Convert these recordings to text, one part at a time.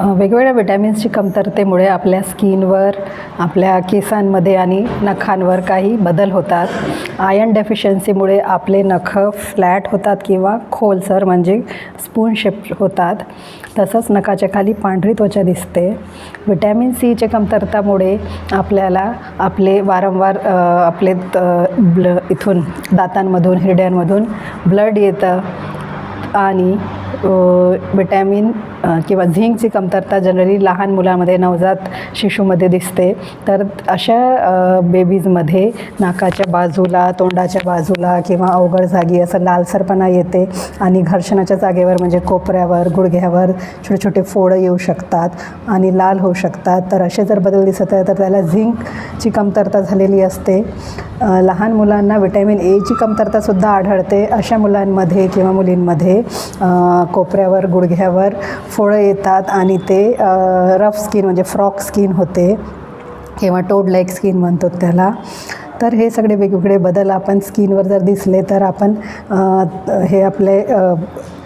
वेगवेगळ्या विटॅमिन्सची कमतरतेमुळे आपल्या स्किनवर आपल्या केसांमध्ये आणि नखांवर काही बदल होतात. आयर्न डेफिशियन्सीमुळे आपले नखं फ्लॅट होतात किंवा खोलसर म्हणजे स्पून शेप होतात. तसंच नखाच्या खाली पांढरी त्वचा दिसते. विटॅमिन सीच्या कमतरतामुळे आपल्याला आपले वारंवार आपले त- ब्ल इथून दातांमधून हिरड्यांमधून ब्लड येतं आणि विटॅमिन किंवा झिंकची कमतरता जनरली लहान मुलामध्ये नवजात शिशूमध्ये दिसते. तर अशा बेबीजमध्ये नाकाच्या बाजूला तोंडाच्या बाजूला किंवा अवघड जागी असं लालसरपणा येते आणि घर्षणाच्या जागेवर म्हणजे कोपऱ्यावर गुडघ्यावर छोटे छोटे फोडं येऊ शकतात आणि लाल होऊ शकतात. तर असे जर बदल दिसत आहे तर त्याला झिंकची कमतरता झालेली असते. लहान मुलांना विटॅमिन एची कमतरतासुद्धा आढळते. अशा मुलांमध्ये किंवा मुलींमध्ये कोपऱ्यावर गुडघ्यावर फळं येतात आणि ते रफ स्किन म्हणजे फ्रॉक स्किन होते किंवा टोड लाईक स्किन म्हणतो त्याला. तर हे सगळे वेगवेगळे बदल आपण स्किनवर जर दिसले तर आपण हे आपले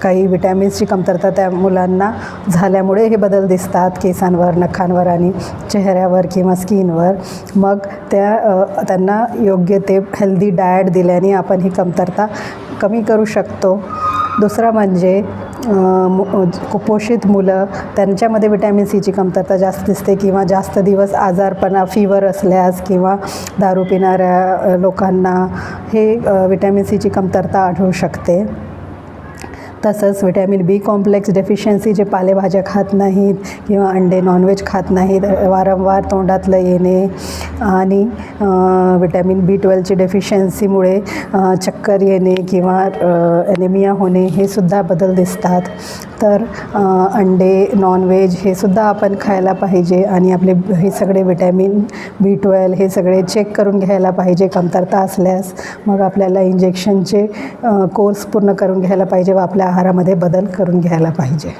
काही विटॅमिन्सची कमतरता त्या मुलांना झाल्यामुळे हे बदल दिसतात केसांवर नखांवर आणि चेहऱ्यावर किंवा स्किनवर. मग त्या त्यांना योग्य ते हेल्दी डाएट दिल्याने आपण ही कमतरता कमी करू शकतो. दुसरं म्हणजे कुपोषित मुलं त्यांच्यामध्ये विटॅमिन सीची कमतरता जास्त दिसते किंवा जास्त दिवस आजारपणा फिवर असल्यास किंवा दारू पिणाऱ्या लोकांना हे विटॅमिन सीची कमतरता आढळू शकते. तसंच विटॅमिन बी कॉम्प्लेक्स डेफिशियन्सी जे पालेभाज्या खात नाहीत किंवा अंडे नॉनव्हेज खात नाहीत वारंवार तोंडातलं येणे आणि विटॅमिन बी ट्वेल्वची डेफिशियन्सीमुळे चक्कर येणे किंवा ॲनेमिया होणे हे सुद्धा बदल दिसतात. तर अंडे नॉनव्हेज हे सुद्धा आपण खायला पाहिजे आणि आपले हे सगळे विटॅमिन बी ट्वेल्व हे सगळे चेक करून घ्यायला पाहिजे कमतरता असल्यास. मग आपल्याला इंजेक्शनचे कोर्स पूर्ण करून घ्यायला पाहिजे व आपल्या आहारामध्ये बदल करून घ्यायला पाहिजे.